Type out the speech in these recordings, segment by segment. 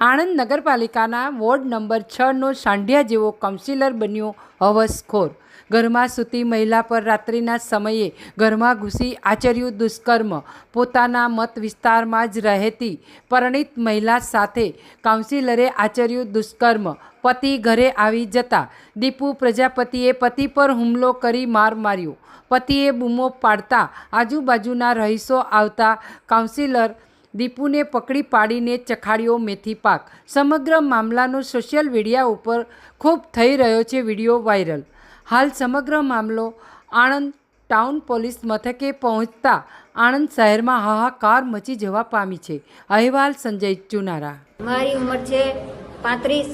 આણંદ નગરપાલિકાના ward number છનો સાંઢિયા જેવો councillor બન્યો હવસખોર. ઘરમાં સૂતી મહિલા પર રાત્રિના સમયે ઘરમાં ઘૂસી આચર્યું દુષ્કર્મ. પોતાના મત વિસ્તારમાં જ રહેતી પરણિત મહિલા સાથે કાઉન્સિલરે આચર્યું દુષ્કર્મ. પતિ ઘરે આવી જતા દીપુ પ્રજાપતિએ પતિ પર હુમલો કરી માર માર્યો. પતિએ બૂમો પાડતા આજુબાજુના રહીશો આવતા કાઉન્સિલર દીપુને પકડી પાડીને ચખાડ્યો મેથી પાક. સમગ્ર મામલાનો સોશિયલ મીડિયા ઉપર ખૂબ થઈ રહ્યો છે વીડિયો વાયરલ. હાલ સમગ્ર મામલો આણંદ ટાઉન પોલીસ મથકે પહોંચતા આણંદ શહેરમાં હાહાકાર મચી જવા પામી છે. અહેવાલ સંજય ચુનારા. મારી ઉંમર છે પાંત્રીસ.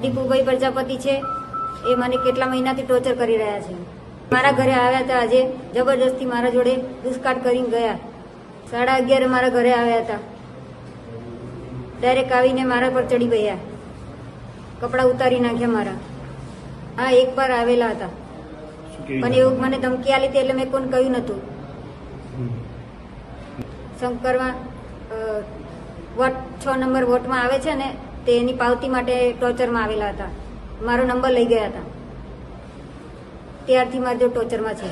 દીપુભાઈ પ્રજાપતિ છે. એ મને કેટલા મહિનાથી ટોર્ચર કરી રહ્યા છે. મારા ઘરે આવ્યા હતા આજે. જબરજસ્તી મારા જોડે દુષ્કાળ કરીને ગયા. સાડા અગિયારે મારા ઘરે આવ્યા હતા. ડાયરેક્ટ આવીને મારા પર ચડી ગયા. કપડાં ઉતારી નાખ્યા મારા. હા એક વાર આવેલા હતા. પણ એવું મને ધમકી આલી હતી એટલે મેં કોણ કહ્યું નહોતું. શંકરમાં વોટ છ નંબર વોટમાં આવે છે ને તે એની પાવતી માટે ટોર્ચરમાં આવેલા હતા. મારો નંબર લઈ ગયા હતા. ત્યારથી મારે જો ટોર્ચરમાં છે.